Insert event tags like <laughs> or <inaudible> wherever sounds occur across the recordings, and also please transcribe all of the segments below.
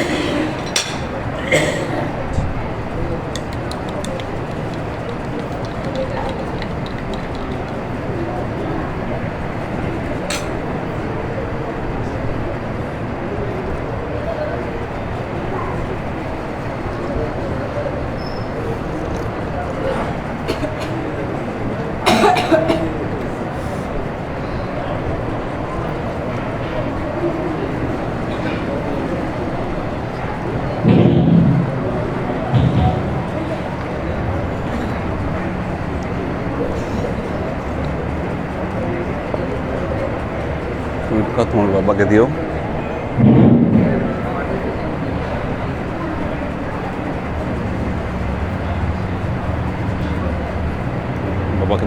Yeah. <laughs> টাকা তোমার বাবাকে দিও বাবাকে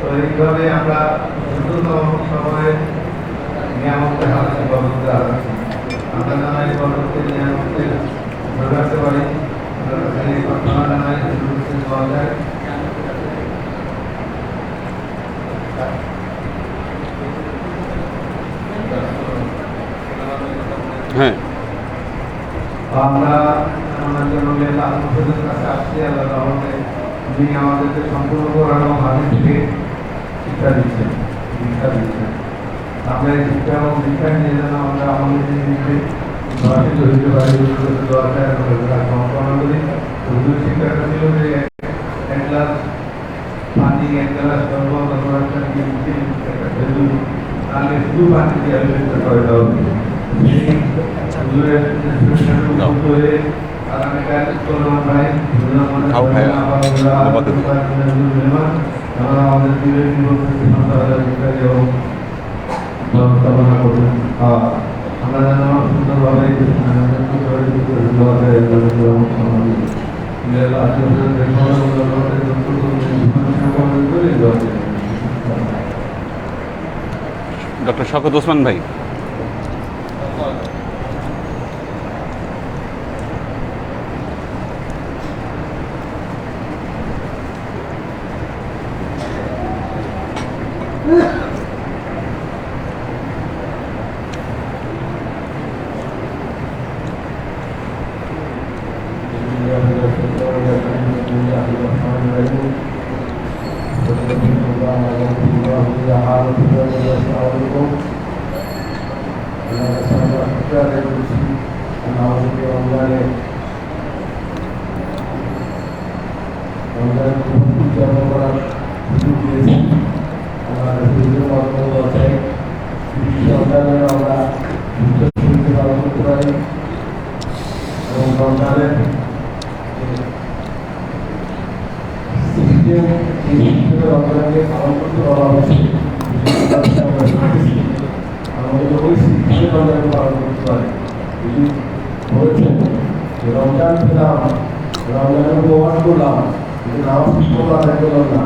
এইভাবে আমরা দ্রুততম সময়ে নিয়ামককে হাতে বন্ধ আমরা জানাই বন্ধকে নিয়ামককে ধরে রাখতে পারি। ঘটনা জানাই পাওয়া যায়। হ্যাঁ। আমরা আমাদের আত্মসচেতন কাছে আসছি আল্লাহ রহমতে যিনি আমাদেরকে সম্পূর্ণ করানো হাতে থেকে শিক্ষা দিচ্ছেন শিক্ষা দিচ্ছেন এই শিক্ষা এবং শিক্ষা নিয়ে যেন আমরা আমাদের নিজেকে ভাষিত হইতে পারি দরকার কল্পনা করি। উর্দু শিক্ষাটা ছিল যে এক গ্লাস পানি এক গ্লাস শরবত অথবা একটা খেজুর তাহলে শুধু পানি দিয়ে আলোচনা করে দেওয়া হুজুরের হয়ে আগামীকাল ভাই খাও আমরা আমাদের দিনের বিভক্তি সন্তান এবং ব্যবস্থাপনা করবেন আমরা যেন সুন্দরভাবে ডক্টর শকত ওসমান ভাই। এবং সিস্টেমে রমজানকে পালন করতে বলা হয়েছে আমাদের ওই সিস্টেমে রমজানকে পালন করতে পারে যদি বলেছেন যে রমজান পেলাম রমজানের প্রমাণ করলাম কিন্তু নামাজ মতো আদায় করলাম না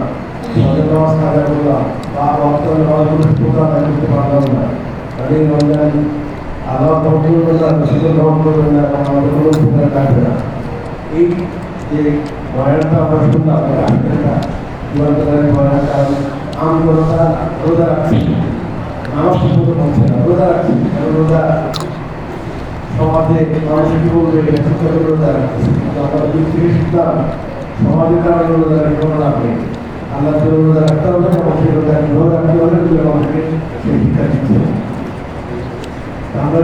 সন্ধ্যা নামাজ আদায় করলাম বা রমজান নামাজ ঠিক মতো আদায় করতে পারলাম না তাহলে রমজান করবেন না রসুল গ্রহণ করবেন না এবং আমাদের কোনো উপকার থাকবে না। এই যে বয়ানটা আমরা শুনলাম না চূড়ান্তকারী বয়ান কারণ আমি রোজা রোজা রাখছি নামাজ ঠিক মতো না রোজা রাখছি কারণ রোজা সমাজে মানুষের কি বলবে? রোজা রাখছি আমরা দিক থেকে সমাজের কারণে রোজা রাখতে কোনো লাভ নেই। আল্লাহ রোজা রাখতে হবে মানুষের রোজা কীভাবে রাখতে এগুলো আমাদেরকে সেই শিক্ষা দিচ্ছে। আমরা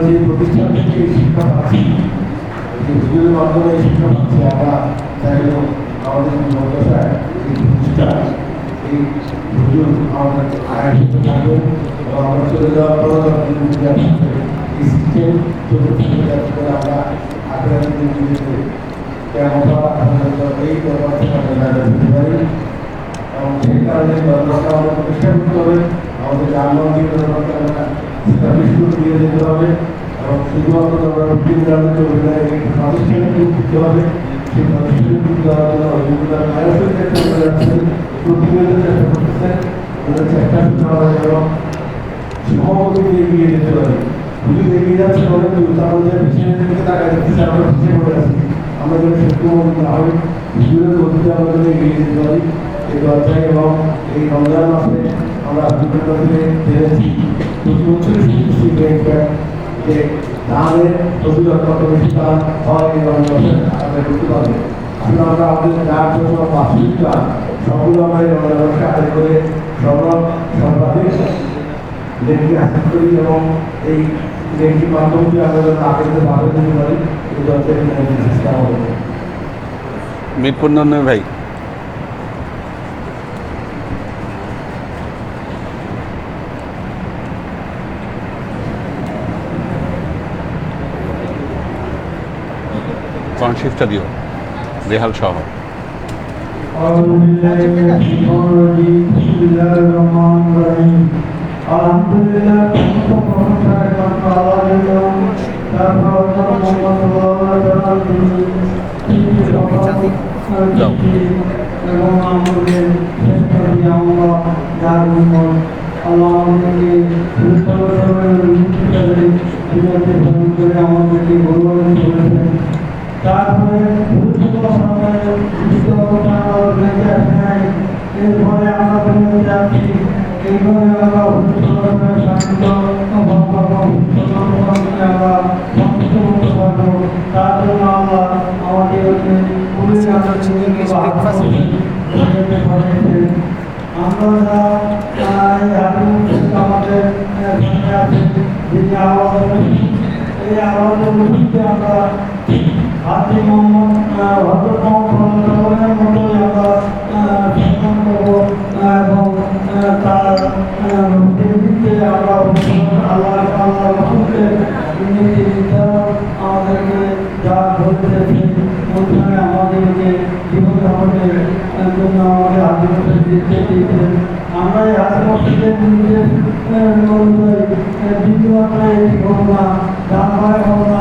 যে প্রতিষ্ঠান থেকে শিক্ষা পাচ্ছি যে হুজুরের মাধ্যমে শিক্ষা পাচ্ছি আমরা চাইলেও আমাদের মাদ্রাসায় এই প্রতিষ্ঠান এই আমাদের আয়োজিত থাকবে এবং আমরা চলে যাওয়ার পর এই আমরা কারণে আমাদের প্রতিষ্ঠা আমাদের আমরা স্টাবলিশমেন্ট দিয়ে যেতে হবে এবং শুধুমাত্র আমরা রুটিন গ্রামে চলবে না এই প্রাতিষ্ঠানিক রূপ দিতে হবে সেই প্রাতিষ্ঠানিক রূপ দেওয়ার জন্য যেগুলো আয়োজনের ক্ষেত্রে করে যাচ্ছেন প্রতিনিয়ত চেষ্টা করতেছেন ওদের চেষ্টা শুরু করা এবং এগিয়ে যেতে পারি হুজুর এগিয়ে যাচ্ছে দূর তার পিছনের দিকে তাকায় দেখতেছি আমরা পিছিয়ে পড়ে আছি আমরা যেন সত্যমন্ত্র না হই হুজুরের গতিতে আমরা যেন এগিয়ে যেতে পারি এই দরজায় এবং এই রমজান মাসে আমরা হুজুরের গতিতে জেনেছি। প্রতি বছরই শুনতেছি যে ধানের প্রতিরোধ কত বেশি তার হয় মাসে আমরা করতে পারবে আসলে আমরা আমাদের যার জন্য বাস্তবিকতা সবগুলো আমরা মাসে আদায় করে সর্ব সর্বাধিক লেনকে হাসিল করি এবং এই লেনটির মাধ্যমে যে আমরা যেন আগে ভালো দিতে পারি, এই দরজায় চেষ্টা হবে। করে আমরা যার উপর আল্লাহ আমাদেরকে আমাদেরকে তারপরে গুরুত্বপূর্ণ সময়ে এরপরে আমরা বলে যাচ্ছি। এইভাবে আমরা গুরুত্বপূর্ণ শান্ত আমরা করতে পারব। তার জন্য আমরা আমাদের আমরা আমাদের যিনি আওয়াজ এই আওয়াজের মধ্যে আমরা হাজি মোহাম্মদ মতোই আমরা এবং তার দিকে আমরা আল্লাহ আল্লাহ আমাদেরকে যা আমাদেরকে জীবন আমাদের জন্য আমাদের আদিবাসী দিতে দিয়েছেন আমরা এই দ্বিতীয় মাত্রায় এটি ঘটনা ডান হয় ঘটনা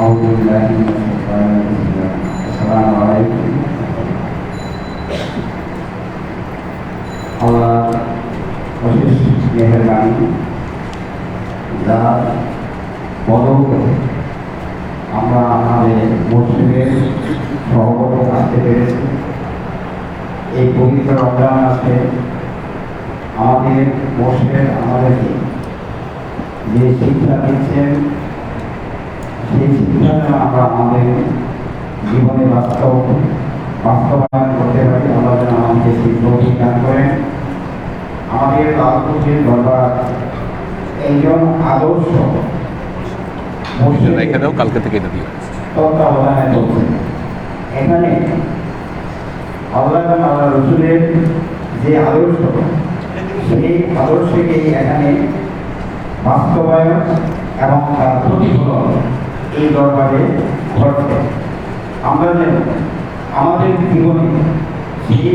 أعوذ بالله من الشيطان الرجيم السلام عليكم আল্লাহ অশেষ মেহরবানি যার বদৌলতে আমরা আমাদের মসজিদের সহগত থাকতে পেরেছি এই পবিত্র রমজান মাসে আমাদের মসজিদের আমাদেরকে যে শিক্ষা দিচ্ছেন সেই শিক্ষাটা আমরা আমাদের জীবনে বাস্তব বাস্তবায়ন করতে পারি। আল্লাহ যেন আমাদের সেই তৌফিক দান করেন। আমাদের লালপুরের দরবার একজন আদর্শ। রেখে দাও কালকে থেকে এটা দিও তত্ত্বাবধানে চলছে। এখানে আল্লাহ আল্লাহ রসুলের যে আদর্শ সেই আদর্শকে এখানে বাস্তবায়ন এবং তার প্রতিফলন এই দরবারে ঘটবে আমরা যেন আমাদের জীবনে সেই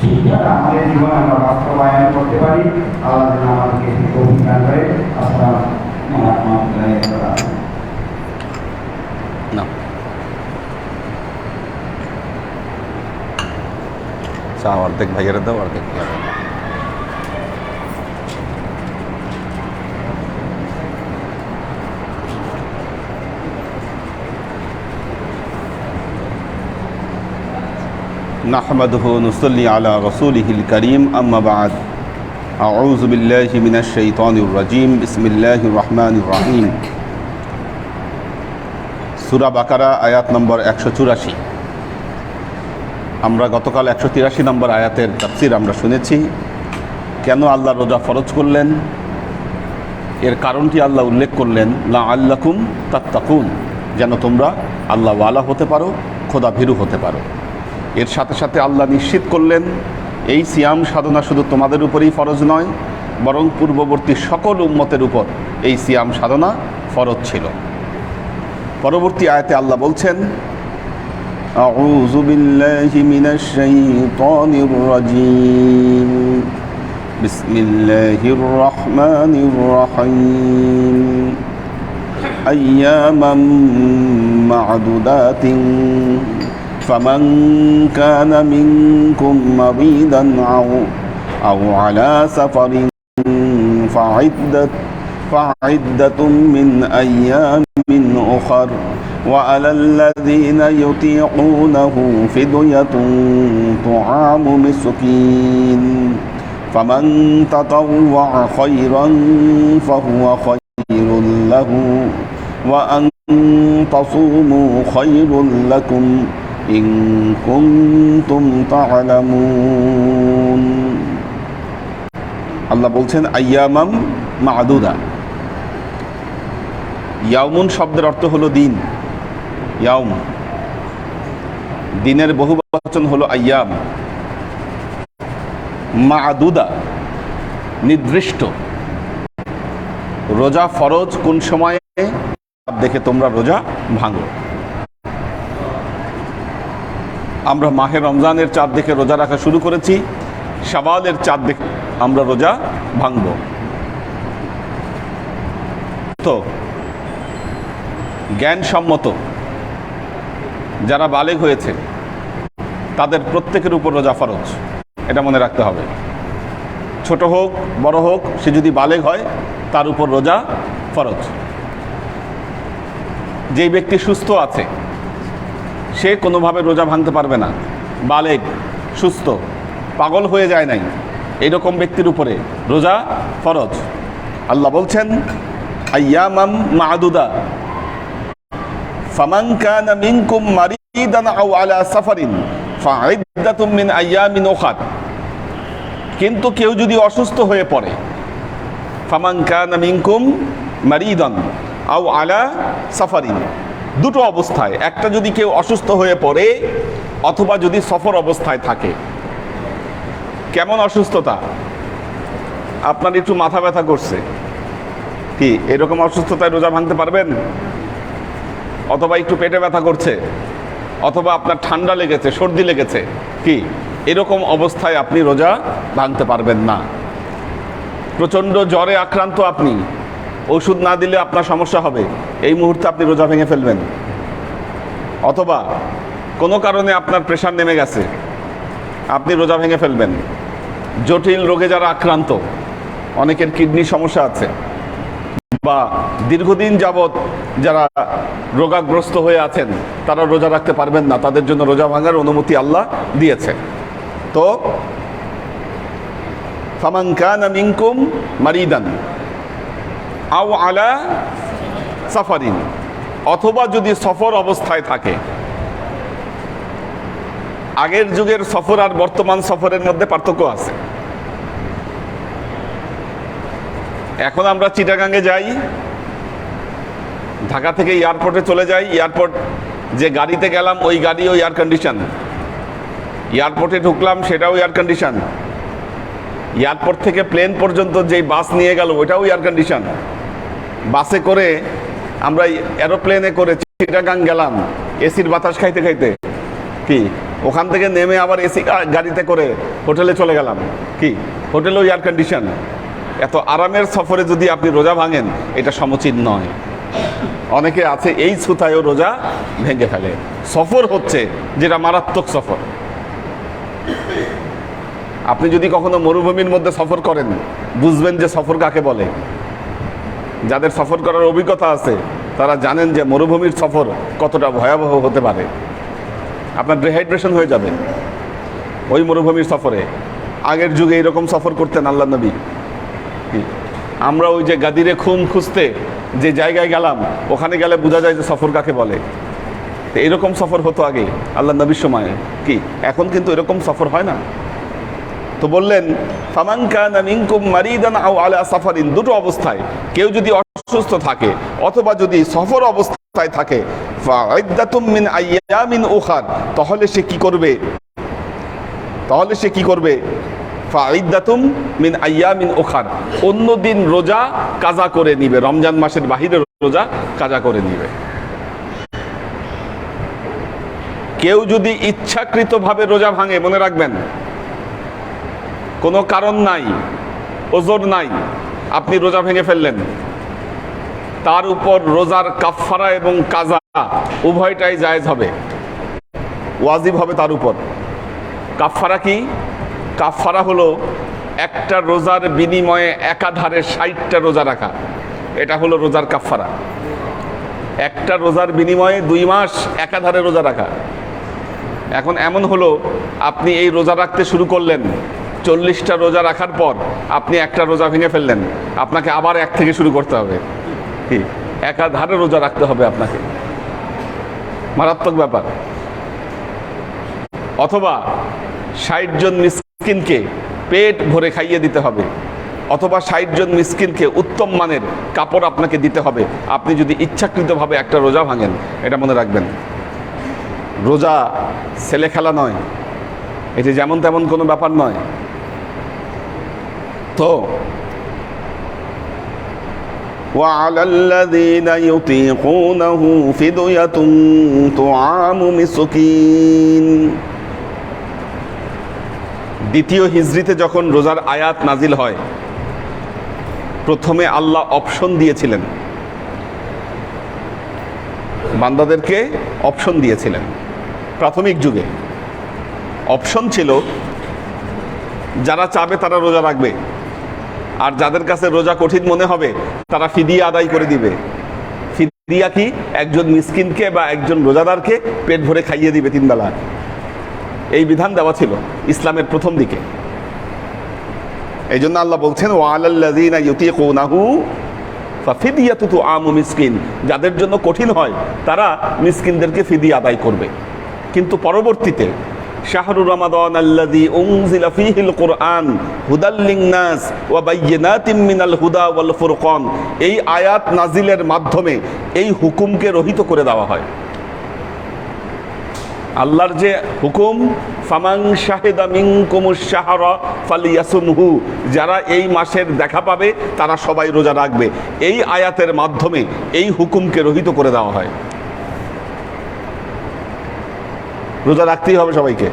শিক্ষাটা আমাদের জীবনে আমরা বাস্তবায়ন করতে পারি, আল্লাহ যেন আমাদেরকে অভিজ্ঞান করে আসসালাম আলাইকুম না। চা অর্ধেক ভাইয়েরা, দাও অর্ধেক ভাইয়েরা দাও। نحمده ونصلي على رسوله الكريم أما بعد أعوذ بالله من الشيطان الرجيم بسم الله الرحمن الرحيم সুরা বাকারা আয়াত নম্বর একশো চুরাশি আমরা গতকাল একশো তিরাশি নম্বর আয়াতের তাফসির আমরা শুনেছি কেন আল্লাহ রোজা ফরজ করলেন এর কারণটি আল্লাহ উল্লেখ করলেন লা আল্লাকুম তাত্তাকুন যেন তোমরা আল্লাহ ওয়ালা হতে পারো খোদা ভীরু হতে পারো এর সাথে সাথে আল্লাহ নিশ্চিত করলেন এই সিয়াম সাধনা শুধু তোমাদের উপরেই ফরজ নয় বরং পূর্ববর্তী সকল উম্মতের উপর এই সিয়াম সাধনা ফরজ ছিল পরবর্তী আয়াতে আল্লাহ বলছেন أعوذ بالله من الشيطان الرجيم بسم الله الرحمن الرحيم أياما معدودات فمن كان منكم مريضا أو أو على سفر فعدة فعدة من أيام أخر وعلى الذين يطيقونه فدية طعام مسكين. فمن تطوع خيرا فهو خير له وأن تصوموا خير لكم. إن كنتم تعلمون আল্লাহ বলছেন আয়ামাম মাদুদা ইয়াউমুন শব্দের অর্থ হলো দিন ইয়াউম দিনের বহু বচন হলো আয়াম মাদুদা নির্দিষ্ট রোজা ফরজ কোন সময়ে দেখে তোমরা রোজা ভাঙো আমরা মাহে রমজানের চাঁদ দেখে রোজা রাখা শুরু করেছি। সাবালের চাঁদ দেখে আমরা রোজা ভাঙব। তো, জ্ঞানসম্মত যারা বালেগ হয়েছে, তাদের প্রত্যেকের উপর রোজা ফরজ, এটা মনে রাখতে হবে। ছোট হোক, বড় হোক, সে যদি বালেগ হয়, তার উপর রোজা ফরজ। যেই ব্যক্তি সুস্থ আছে সে কোনোভাবে রোজা ভাঙতে পারবে না। বালেক, সুস্থ, পাগল হয়ে যায় নাই। এইরকম ব্যক্তির উপরে রোজা ফরজ। আল্লাহ বলছেন, আয়ামাম মাদুদা, ফামান কানা মিনকুম মারিদান আও আলা সাফারিন, ফাইদ্দাতুম মিন আইয়ামিন উখার। কিন্তু কেউ যদি অসুস্থ হয়ে পড়ে, ফামান কানা মিনকুম মারিদান আও আলা সাফারিন দুটো অবস্থায়, একটা যদি কেউ অসুস্থ হয়ে পড়ে অথবা যদি সফর অবস্থায় থাকে। কেমন অসুস্থতা? আপনার একটু মাথা ব্যথা করছে। কি, এরকম অসুস্থতায় রোজা ভাঙতে পারবেন? অথবা একটু পেটে ব্যথা করছে। অথবা আপনার ঠান্ডা লেগেছে, সর্দি লেগেছে। কি, এরকম অবস্থায় আপনি রোজা ভাঙতে পারবেন না। প্রচণ্ড জ্বরে আক্রান্ত আপনি। ওষুধ না দিলে আপনার সমস্যা হবে। এই মুহূর্তে আপনি রোজা ভেঙে ফেলবেন। অথবা কোনো কারণে আপনার প্রেশার নেমে গেছে, আপনি রোজা ভেঙে ফেলবেন। জটিল রোগে যারা আক্রান্ত, অনেকের কিডনি সমস্যা আছে। বা দীর্ঘদিন যাবৎ যারা রোগাগ্রস্ত হয়ে আছেন, তারা রোজা রাখতে পারবেন না। তাদের জন্য রোজা ভাঙার অনুমতি আল্লাহ দিয়েছে। তো, ফামান কানা মিনকুম মারিদান আও আলা সাফারিন, অথবা যদি সফর অবস্থায় থাকে। আগের যুগের সফর আর বর্তমান সফরের মধ্যে পার্থক্য আছে। এখন আমরা চিটাগাঙ্গে যাই, ঢাকা থেকে এয়ারপোর্টে চলে যাই। এয়ারপোর্ট যে গাড়িতে গেলাম, ওই গাড়িও এয়ার কন্ডিশন এয়ারপোর্টে ঢুকলাম, সেটাও এয়ার কন্ডিশন এয়ারপোর্ট থেকে প্লেন পর্যন্ত যেই বাস নিয়ে গেল, ওইটাও এয়ার কন্ডিশন বাসে করে আমরা এরোপ্লেনে করে চিটাগাং গেলাম, এসির বাতাস খাইতে খাইতে। কি? ওখান থেকে নেমে আবার এসি গাড়িতে করে হোটেলে চলে গেলাম। কি? হোটেলেও এয়ার কন্ডিশন এত আরামের সফরে যদি আপনি রোজা ভাঙেন, এটা সমুচিত নয়। অনেকে আছে এই সুতায়ও রোজা ভেঙে ফেলে। সফর হচ্ছে যেটা মারাত্মক সফর। আপনি যদি কখনো মরুভূমির মধ্যে সফর করেন, বুঝবেন যে সফর কাকে বলে। যাদের সফর করার অভিজ্ঞতা আছে, তারা জানেন যে মরুভূমির সফর কতটা ভয়াবহ হতে পারে। আপনার ডিহাইড্রেশন হয়ে যাবে। ওই মরুভূমির সফরে। আগের যুগে এরকম সফর করতেন আল্লাহ নবী? আমরা ওই যে গাদিরে খুম খুঁজতে যে জায়গায় গেলাম, ওখানে গেলে বোঝা যায় যে সফর কাকে বলে। তো এরকম সফর হতো আগে আল্লাহ নবীর সময়ে। কি? এখন কিন্তু এরকম সফর হয় না। তো বললেন মারিদান আলা সাফারিন। দুটো অবস্থায়। কেউ যদি অসুস্থ থাকে অথবা যদি সফর অবস্থায় থাকে মিন তাহলে সে কি করবে? তাহলে সে কি করবে? মিন উখার। অন্য দিন রোজা কাজা করে নিবে। রমজান মাসের বাহিরে রোজা কাজা করে নিবে। কেউ যদি ইচ্ছাকৃতভাবে রোজা ভাঙে, মনে রাখবেন কোনো কারণ নাই, ওজোর নাই, আপনি রোজা ভেঙে ফেললেন। তার উপর রোজার কাফফারা এবং কাজা উভয়টাই জায়েজ হবে, ওয়াজিব হবে তার উপর। কাফফারা কি? কাফফারা হলো একটা রোজার বিনিময়ে একাধারে ষাটটা রোজা রাখা, এটা হলো রোজার কাফফারা। একটা রোজার বিনিময়ে দুই মাস একাধারে রোজা রাখা। এখন এমন হলো, আপনি এই রোজা রাখতে শুরু করলেন চল্লিশটা রোজা রাখার পর আপনি একটা রোজা ভেঙে ফেললেন। আপনাকে আবার এক থেকে শুরু করতে হবে। কি? একাধারে রোজা রাখতে হবে আপনাকে। মারাত্মক ব্যাপার। অথবা ষাট জন মিসকিনকে পেট ভরে খাইয়ে দিতে হবে। অথবা ষাট জন মিসকিনকে উত্তম মানের কাপড় আপনাকে দিতে হবে। আপনি যদি ইচ্ছাকৃতভাবে একটা রোজা ভাঙেন, এটা মনে রাখবেন। রোজা ছেলে খেলা নয়। এটি যেমন তেমন কোনো ব্যাপার নয়। তো وعلى الذين يطيقونه فدية طعام مسكين দ্বিতীয় হিজরিতে যখন রোজার আয়াত নাজিল হয় প্রথমে আল্লাহ অপশন দিয়েছিলেন বান্দাদেরকে অপশন দিয়েছিলেন প্রাথমিক যুগে অপশন ছিল যারা চাবে তারা রোজা রাখবে আর যাদের কাছে রোজা কঠিন মনে হবে, তারা ফিদিয়া আদায় করে দিবে। ফিদিয়া কি? একজন মিসকিনকে বা একজন রোজাদারকে পেট ভরে খাইয়ে দিবে তিন বেলা এই বিধান দেওয়া ছিল ইসলামের প্রথম দিকে। এই জন্য আল্লাহ বলছেন, ওয়ালাল্লাযীনা মিসকিন। যাদের জন্য কঠিন হয়, তারা মিসকিনদেরকে ফিদিয়া আদায় করবে। কিন্তু পরবর্তীতে শাহরু রমাদান আল্লাযী উনজিলা ফীহিল কুরআন হুদাল লিন-নাস ওয়া বায়্যিনাতিম মিনাল হুদা ওয়াল ফুরকান। এই আয়াত নাজিলের মাধ্যমে এই হুকুমকে রহিত করে দেওয়া হয়। আল্লাহর যে হুকুম ফামাং শাহেদা মিনকুমুশ শাহরা ফালিয়াসুমহু, যারা এই মাসের দেখা পাবে, তারা সবাই রোজা রাখবে। এই আয়াতের মাধ্যমে এই হুকুমকে রহিত করে দেওয়া হয়। রোজা রাখতেই হবে সবাইকে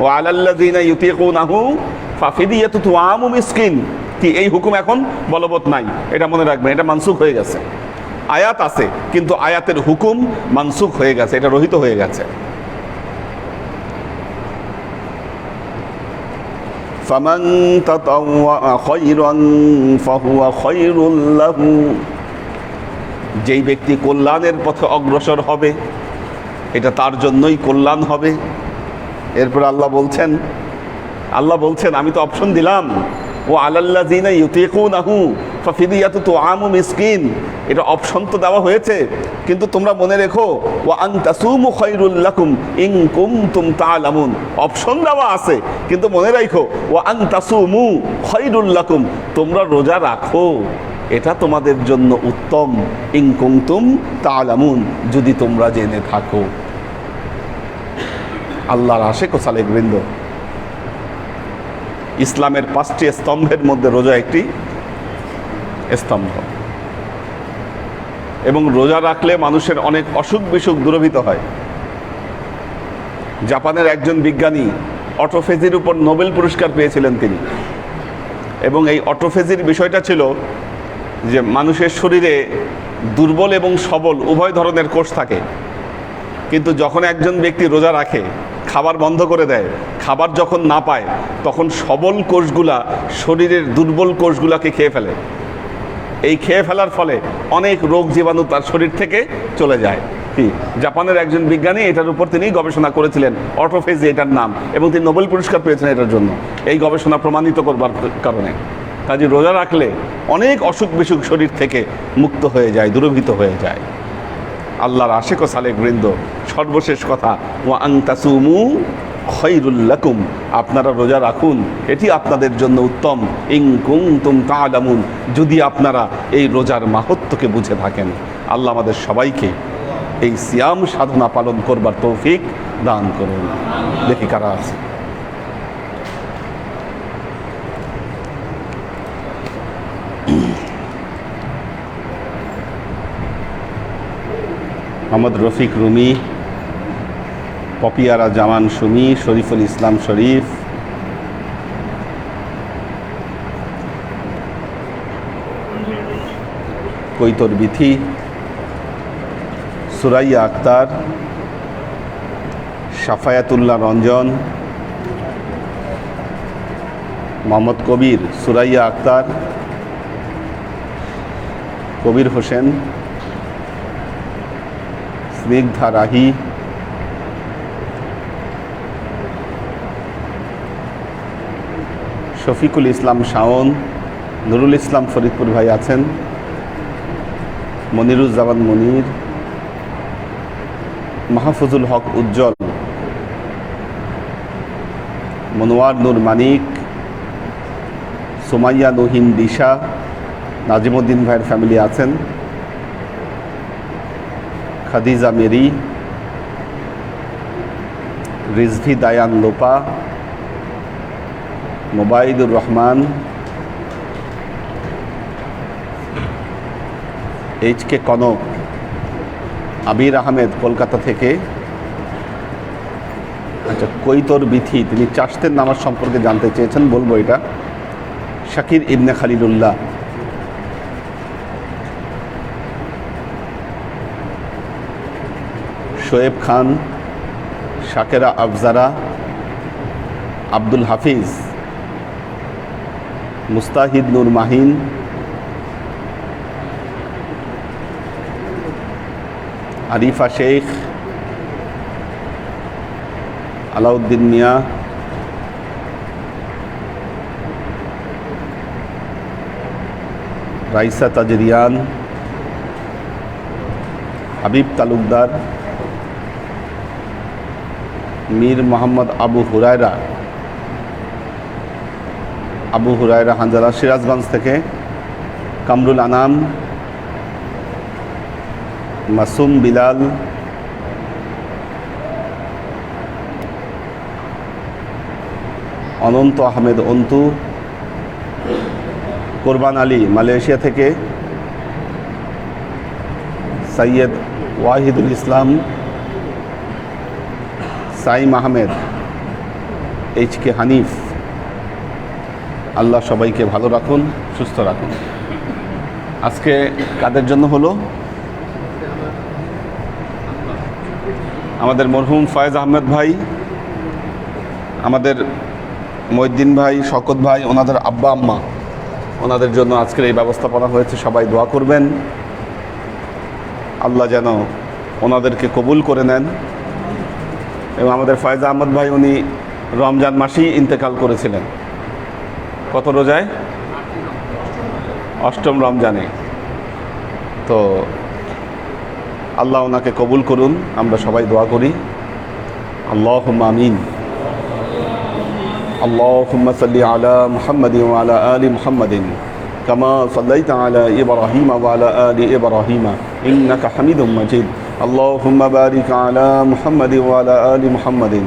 ও আলাল্লাযীনা ইউতিকুনাহু ফাফিদিয়াতু তুআমু মিসকিন কি এই হুকুম এখন বলবৎ নাই এটা মনে রাখবেন এটা মানসুখ হয়ে গেছে আয়াত আছে কিন্তু আয়াতের হুকুম মানসুখ হয়ে গেছে এটা রহিত হয়ে গেছে فمن تطوع خيرا فهو خير له যেই ব্যক্তি কল্যাণের পথে অগ্রসর হবে এটা তার জন্যই কল্যাণ হবে। এরপর আল্লাহ বলছেন আল্লাহ বলছেন, আমি তো অপশন দিলাম। ও আলাল্লা জিনা ইউতিকুনাহু ফাফিদিয়াতু তুআমু মিসকিন। এটা অপশন তো দেওয়া হয়েছে, কিন্তু তোমরা মনে রেখো ও আনতাসুমু খায়রুল লাকুম ইন কুনতুম তা'লামুন অপশন দেওয়া আছে, কিন্তু মনে রাখো ও আনতাসুমু খায়রুল লাকুম। তোমরা রোজা রাখো, এটা তোমাদের জন্য উত্তম। ইন কুনতুম তা'লামুন যদি তোমরা জেনে থাকো। আল্লাহর আশেক ও সালেক বৃন্দ। ইসলামের পাঁচটি স্তম্ভের মধ্যে রোজা একটি স্তম্ভ। এবং রোজা রাখলে মানুষের অনেক অসুখ বিসুখ দূরভূত হয়। জাপানের একজন বিজ্ঞানী অটোফেজির উপর নোবেল পুরস্কার পেয়েছিলেন তিনি। এবং এই অটোফেজির বিষয়টা ছিল যে মানুষের শরীরে দুর্বল এবং সবল উভয় ধরনের কোষ থাকে। কিন্তু যখন একজন ব্যক্তি রোজা রাখে খাবার বন্ধ করে দেয়। খাবার যখন না পায়, তখন সবল কোষগুলা শরীরের দুর্বল কোষগুলাকে খেয়ে ফেলে। এই খেয়ে ফেলার ফলে অনেক রোগ জীবাণু তার শরীর থেকে চলে যায়। কি? জাপানের একজন বিজ্ঞানী এটার উপর তিনি গবেষণা করেছিলেন, অটোফেজি এটার নাম, এবং তিনি নোবেল পুরস্কার পেয়েছেন এটার জন্য। এই গবেষণা প্রমাণিত করবার কারণে। কাজে রোজা রাখলে অনেক অসুখ বিসুখ শরীর থেকে মুক্ত হয়ে যায়, দূরভূত হয়ে যায়। আল্লাহর আশেক ও সালেক বৃন্দ, সর্বশেষ কথা, ওয়া আংতাসুমু খৈরুল্লাকুম আপনারা রোজা রাখুন, এটি আপনাদের জন্য উত্তম। ইং কুং তুম তালামুন, যদি আপনারা এই রোজার মাহাত্মকে বুঝে থাকেন। আল্লাহ আমাদের সবাইকে এই সিয়াম সাধনা পালন করবার তৌফিক দান করুন। দেখি কারা আছে। মোহাম্মদ রফিক রুমি, পপিয়ারা জামান সুমি, শরীফুল ইসলাম শরীফ, কৈতর বিথি, সুরাইয়া আক্তার সাফায়াতুল্লাহ রঞ্জন, মোহাম্মদ কবির, সুরাইয়া আক্তার, কবির হোসেন স্নিগ্ধা রাহি শফিকুল ইসলাম শাওন, নুরুল ইসলাম ফরিদপুর ভাই আছেন, মনিরুজ্জামান মনির, মাহফুজুল হক উজ্জ্বল, মনোয়ার নূর মানিক, সোমাইয়া নহিন দিশা, নাজিমুদ্দিন ভাইয়ের ফ্যামিলি আছেন। Khadija Mary, Rizvi Dayan Lopa, Mobaidur Rahman H K Konok, Abir Ahmed Kolkata থেকে। আচ্ছা কৈতর বিথি, তিনি চাষতের নামাজ সম্পর্কে জানতে চেয়েছেন, বলব এটা। শাকির ইবনে খালিলুল্লাহ। শোয়েব খান, শাকেরা আফজারা, আব্দুল হাফিজ, মুস্তাহিদ নূর মাহিন, আরিফা শেখ, আলাউদ্দিন মিয়া, রাইসা তাজরিয়ান, হাবিব তালুকদার মীর মোহাম্মদ আবু হুরায়রা। আবু হুরায়রা হানজালা সিরাজগঞ্জ থেকে কামরুল আনাম, মাসুম বিলাল, অনন্ত আহমেদ অন্তু, কোরবান আলী মালয়েশিয়া থেকে সৈয়দ ওয়াহিদুল ইসলাম সাইম আহমেদ এইচ কে হানিফ। আল্লাহ সবাইকে ভালো রাখুন, সুস্থ রাখুন। আজকে কাদের জন্য হলো? আমাদের মরহুম ফয়েজ আহমেদ ভাই, আমাদের মহিদ্দিন ভাই শকত ভাই, ওনাদের আব্বা, আম্মা। ওনাদের জন্য আজকের এই ব্যবস্থাপনা হয়েছে, সবাই দোয়া করবেন। আল্লাহ যেন ওনাদেরকে কবুল করে নেন। এবং আমাদের ফয়েজ আহমদ ভাই উনি রমজান মাসেই ইন্তেকাল করেছিলেন কত রোজায় অষ্টম রমজানে তো আল্লাহ ওনাকে কবুল করুন আমরা সবাই দোয়া করি আল্লাহ আমিন اللهم صل على محمد وعلى آل محمد كما صليت على إبراهيم وعلى آل إبراهيم إنك حميد مجيد اللهم بارك على محمد وعلى آل محمد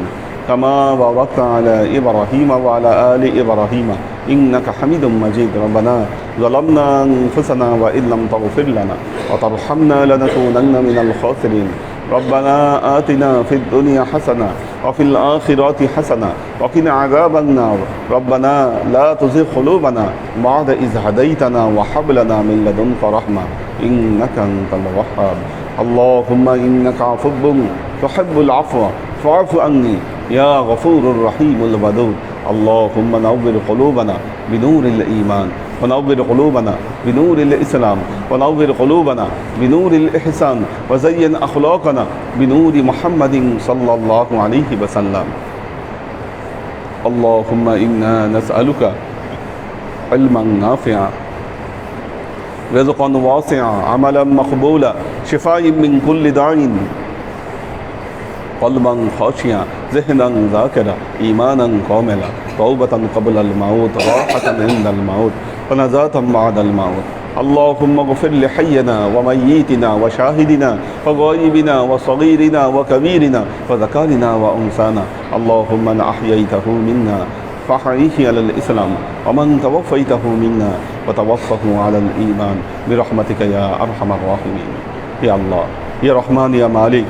كما باركت على إبراهيم وعلى آل إبراهيم. إنك حميد مجيد. ربنا ظلمنا أنفسنا وإن لم تغفر لنا وترحمنا لنكونن من الخاسرين. ربنا آتنا في الدنيا حسنة وفي الآخرة حسنة وقنا عذاب النار. ربنا لا تزغ قلوبنا بعد إذ هديتنا وهب لنا من لدنك رحمة إنك أنت الوهاب. اللهم إنك عفو تحب العفو فاعف عني يا غفور الرحيم الودود. اللهم نور قلوبنا بنور الإيمان. ونور قلوبنا بنور الإسلام ونور قلوبنا بنور الإحسان وزين أخلاقنا بنور محمد صلى الله عليه وسلم. اللهم إنا نسألك علما نافعا رزقا واسعا عملا مقبولا شفاء من كل داع قلبا خاشعا ذهنا ذاكرا ايمانا كاملا توبة قبل الموت راحة عند الموت. ونجاة بعد الموت. اللهم اغفر لحينا وميتنا وشاهدنا وغائبنا وصغيرنا وكبيرنا وذكرنا وأنثانا. اللهم من أحييته منا فحيه على الإسلام ومن توفيته منا وتوفه على الإيمان برحمتك يا أرحم الراحمين. يا الله يا رحمن يا مالك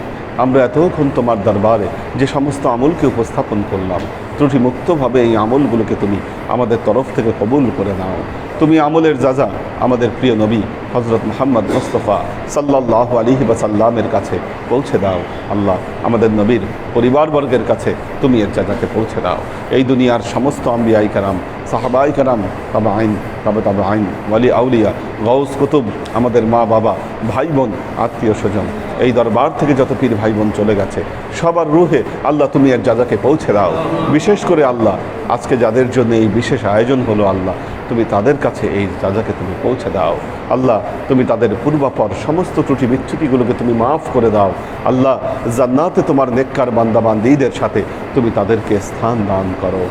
আমরা এতক্ষণ তোমার দরবারে যে সমস্ত আমলকে উপস্থাপন করলাম, ত্রুটিমুক্তভাবে এই আমলগুলোকে তুমি আমাদের তরফ থেকে কবুল করে নাও। তুমি আমলের যাজা, আমাদের প্রিয় নবী হজরত মোহাম্মদ মুস্তফা সাল্লাহ আলিহি সাল্লামের কাছে পৌঁছে দাও। আল্লাহ আমাদের নবীর পরিবারবর্গের কাছে তুমি এর যাজাকে পৌঁছে দাও। এই দুনিয়ার সমস্ত আম্বিয়াই কারাম সাহাবাই কারাম তাবা আইন তাবে তাবে আইন ওয়ালি আউলিয়া গৌস কুতুব, আমাদের মা বাবা ভাই বোন আত্মীয় স্বজন এই দরবার থেকে যত পীর ভাই বোন চলে গেছে, সবার রুহে আল্লাহ তুমি এক যাজাকে পৌঁছে দাও। বিশেষ করে আল্লাহ, আজকে যাদের জন্য এই বিশেষ আয়োজন হলো আল্লাহ, তুমি তাদের কাছে এই যাজাকে তুমি পৌঁছে দাও। আল্লাহ, তুমি তাদের পূর্বাপর সমস্ত ত্রুটি বিচ্ছুতিগুলোকে তুমি মাফ করে দাও। আল্লাহ, জান্নাতে তোমার নেককার বান্দা বান্দিদের সাথে তুমি তাদেরকে স্থান দান করো।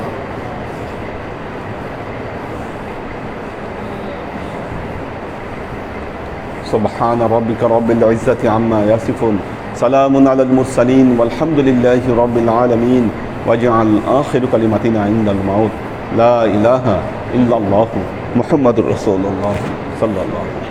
سبحان ربك رب العزة عما يصفون. سلام على المرسلين والحمد لله رب العالمين. واجعل آخر كلمتنا عند الموت. لا إله إلا الله محمد رسول الله صلى الله عليه وسلم.